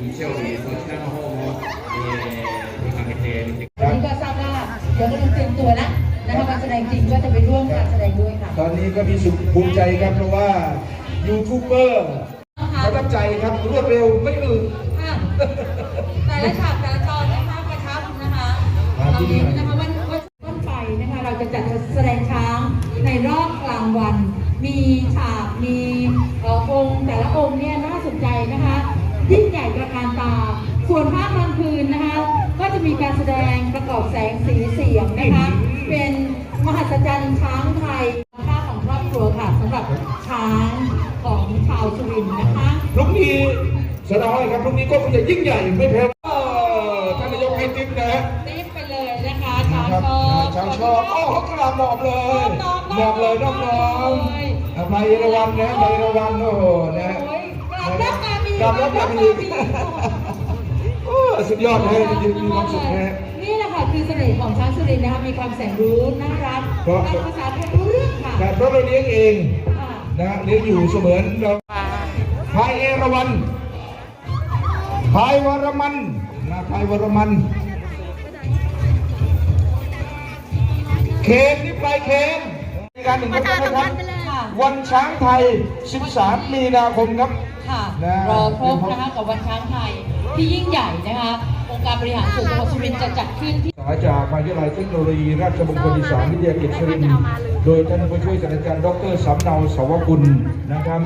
มีเชี่ยวมีโซเชียลโฮมมีมีคาเฟ่เทนนี่ก็ทราบว่าเดี๋ยวก็ต้องเตรียมตัวแล้นะคะการแสดงจริงก็จะไปร่วมการแสดงด้วยค่ะตอนนี้ก็มีสุขภูมิใจครับเพราะว่ายูทูบเบอร์ประทับใจครับรวดเร็วไม่อึแต่ละฉากแต่ละตอนนะคะประทับนะคะตอนนี้นะคะ ส่วนภาคกลางคืนนะคะ ก็จะมีการแสดงประกอบแสงสีเสียงนะคะ เป็นมหัศจรรย์ช้างไทยค่าของครอบครัวค่ะสำหรับช้างของชาวสุรินทร์นะคะ พรุ่งนี้แสดงว่าครับพรุ่งนี้ก็คงจะยิ่งใหญ่ไม่แพ้เอ่อท่านนายกให้ติ๊บนะฮะรีบไปเลยนะคะช้างครับชอบช้างชอบโอ้เขากราบหมอบเลยหมอบเลยน้องๆอะมาเยอรวันนะมาเยอรวันโอ้โหนะโอ้ยกราบรับการมีกราบรับการมีโอ้ สุดยอดเลยจริงๆมีความสุขนะฮะ นี่แหละค่ะคือเสน่ห์ของช้างสุรินทร์นะคะมีความแสนรู้น่ารักเพราะพูดภาษาไทยรู้เรื่องค่ะแต่เพราะเราเลี้ยงเองค่ะนะฮะเลี้ยงอยู่เสมือนเราพายเอราวันพายวรมันนะพายวรมัน เคนนี่ปลายเคนการหนึ่งครับนะครับวันช้างไทย 13 มีนาคมครับ ค่ะ นะ รอครบนะคะกับวันช้างไทย ที่ยิ่งใหญ่นะคะองค์การบริหารส่วนจังหวัดสุรินทร์จะจัดขึ้นที่สาจากมหาวิทยาลัยเทคโนโลยีราชมงคลอีสานวิทยาเขตสุรินทร์โดยท่านผู้ช่วยศาสตราจารย์ดรสำเนาสวกุลนะครับ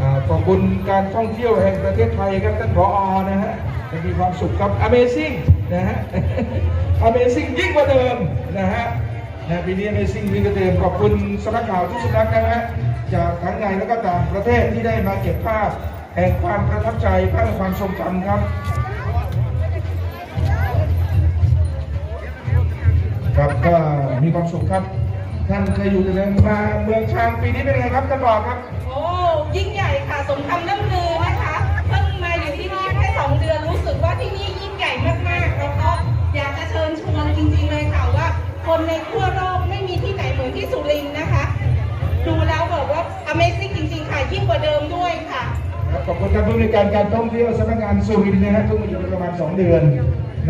อ่าขอบคุณการท่องเที่ยวแห่งประเทศไทยครับท่านผอนะฮะจะมีความสุขครับ Amazing นะฮะ Amazing ยิ่งกว่าเดิมนะฮะนะปีนี้ Amazing ยิ่งกว่าเดิมขอบคุณสำนักข่าวทุกสำนักนะฮะจากทั้งในและก็ต่างประเทศที่ได้มาเก็บภาพ แห่งความประทับใจแห่งความทรงจำครับ ครับก็มีความสุขครับ ท่านเคยอยู่ในมาเมืองช้างปีนี้เป็นไงครับท่านบอกครับ โอ้ยิ่งใหญ่ค่ะสมคำน้ำลือนะคะเพิ่งมาอยู่ที่นี่แค่สองเดือนรู้สึกว่าที่นี่ยิ่งใหญ่มากๆแล้วก็อยากจะเชิญชวนจริงๆเลยค่ะว่า คนในทั่วโลกไม่มีที่ไหนเหมือนที่สุรินทร์นะคะ ดูแล้วแบบว่า Amazing จริงๆค่ะยิ่งกว่าเดิมด้วยค่ะ ขอบคุณการบริการการท่องเที่ยวสำนักงานสุรินทร์นะฮะเพิ่งมาอยู่ประมาณ 2 เดือน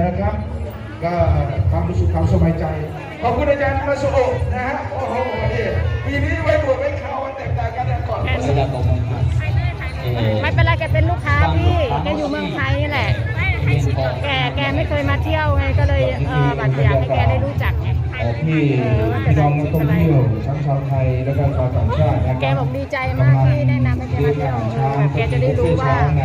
นะครับ ก็ความรู้สึกความสบายใจ ขอบคุณอาจารย์มาสุโอนะฮะโอ้โหปีนี้ไว้หัวไว้เขาแตกต่างกันก่อนไม่เป็นไรแกเป็นลูกค้าพี่แกอยู่เมืองไทยนี่แหละแกแกไม่เคยมาเที่ยวไงก็เลยเออบัตรอยากให้แกได้รู้จักไง ที่พี่น้องนักท่องเที่ยวทั้งชาวไทยและก็ชาวต่างชาตินะครับ แกบอกดีใจมากที่แนะนำให้แกมาเที่ยว ลี้งอหรช้าง แกจะได้รู้ว่า ใน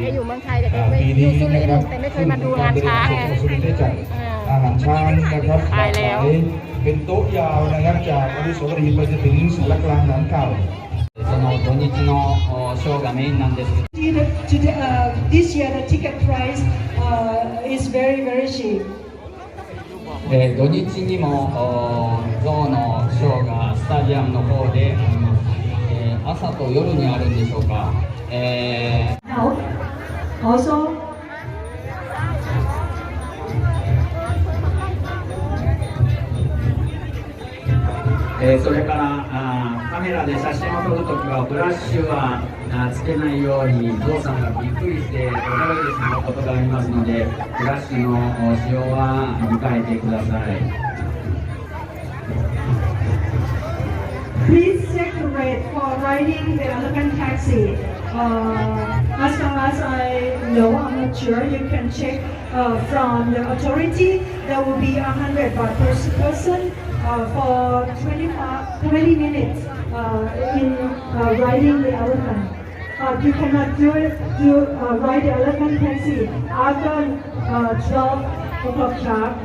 แกอยู่เมืองไทยแต่แกไม่อยู่สุรินทร์แต่ไม่เคยมาดูงานช้างไง สุรินทร์ได้จัด เออ อาหารช้างนะครับ ไปแล้ว หากหายเป็นโต๊ะยาวนะครับจากอนุสาวรีย์ไปจนถึงสารกลางหนังเก่า その土日のおショーがメインなんですけど Today, uh, this year the ticket price uh, is very very cheap. えー土日にもおゾウのショーがスタジアムの方であります、えー朝と夜にあるんでしょうか、え Now, also えーそれからメラで写真を撮るときはブラッシュはつけないようにゾウさんがびっくりして驚いてしまうことがありますのでブラッシュの使用は控えてください please check the rate for riding the elephant taxi. Uh, as far as I know, I'm not sure. You can check uh, from the authority. There will be a hundred baht per person uh, for 25, 20 minutes uh, in uh, riding the elephant. You cannot do it uh, ride the elephant taxi after uh, 12 o'clock sharp.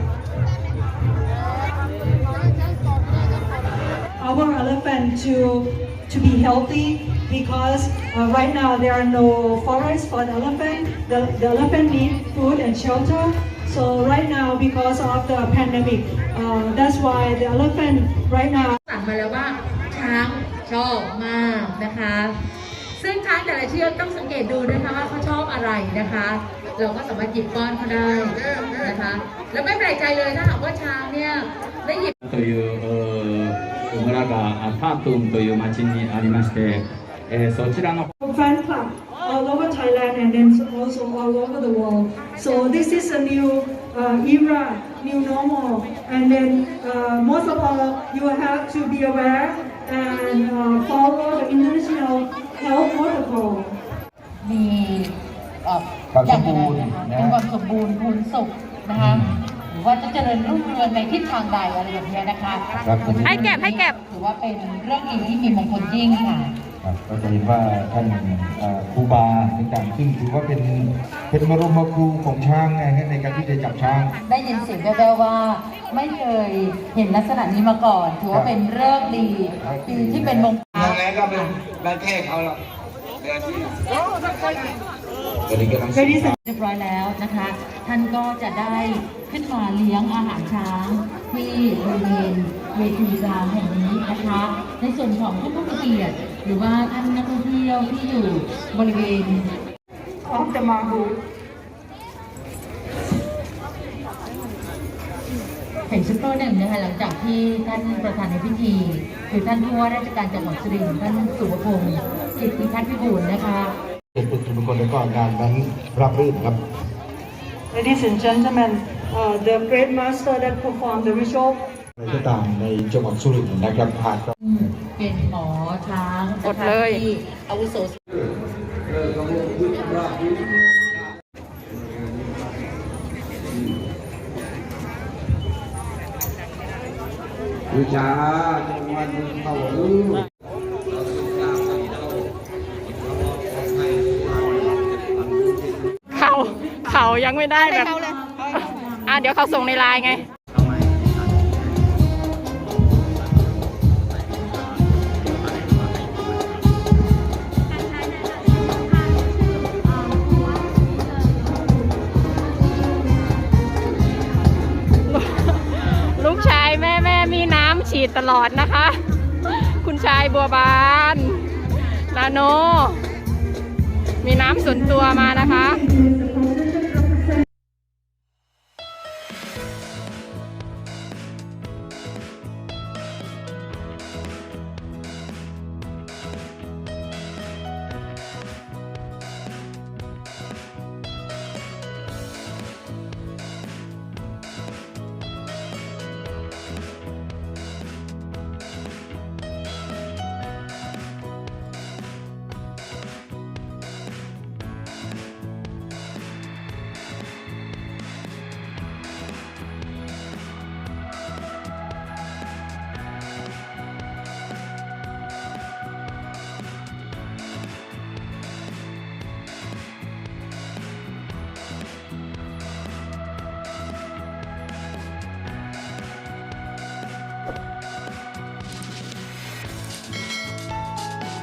our elephant to to be healthy because uh, right now there are no forests for the elephant. The, the elephant need food and shelter. So right now because of the pandemic, uh, that's why the elephant right now. สั่งมาแล้วว่าช้างชอบมากนะคะ ซึ่งช้างแต่ละเชือกต้องสังเกตดูนะคะว่าเขาชอบอะไรนะคะ เราก็สามารถหยิบป้อนเขาได้นะคะ แล้วไม่แปลกใจเลยถ้าหากว่าช้างเนี่ยได้หยิบ To you 村があタートゥンという町にありまして、えーそちらの fan club all over Thailand and then also all over the world. So this is a new uh, era, new normal, and then uh, most of all, you have to be aware and uh, follow the international health protocol. มีเอ่อ ความ อย่าง สมบูรณ์ ไรนะคะ นะ มีความสมบูรณ์พูนสุขนะคะ อืม หรือ ว่าจะเจริญรุ่งเรืองในทิศทางใดอะไรแบบเนี้ยนะคะครับผม ให้เก็บให้เก็บ ถือว่าเป็นเรื่องดีที่มีมงคลยิ่งค่ะ ครับก็จะเห็นว่าท่านเอ่อครูบาต่างๆซึ่งถือว่าเป็นเป็นมรมครูของช้างนะฮะในการที่จะจับช้าง ได้ยินเสียงแว่วๆว่าไม่เคยเห็นลักษณะนี้มาก่อน ถือว่าเป็นเรื่องดีปีที่เป็นมงคลยังไงก็เป็นได้แค่เขาแล้ว ตอนนี้กำลัง Ladies and เรียบร้อยแล้วนะคะ ท่านก็จะได้ขึ้นมาเลี้ยงอาหารช้างที่บริเวณเวทีกลางแห่งนี้นะคะ ในส่วนของท่านผู้มีเกียรติหรือว่าท่านนักท่องเที่ยวที่อยู่บริเวณ of the Mahu. เห็นสักครู่หนึ่งนะคะหลังจากที่ท่านประธานในพิธี คือท่านผู้ว่าราชการจังหวัดสุรินทร์ท่านสุวพงศ์ กิตติพัฒน์พิบูลนะคะเป็นปุถุมงคลและก็งานนั้นรับรื่นครับ Ladies and gentlemen, uh, the great master that performed the ritual อะไรก็ตามในจังหวัดสุรินทร์นะครับหากอืมเป็นหมอช้างกดเลยที่อาวุโสวิชาจังหวัดเข้าอือ เขาเขา ยังไม่ได้แบบอะเดี๋ยวเขาส่งในไลน์ไงลูกชายแม่แม่มีน้ำฉีดตลอดนะคะ คุณชายบัวบานนาโน มีน้ำส่วนตัวมานะคะ is the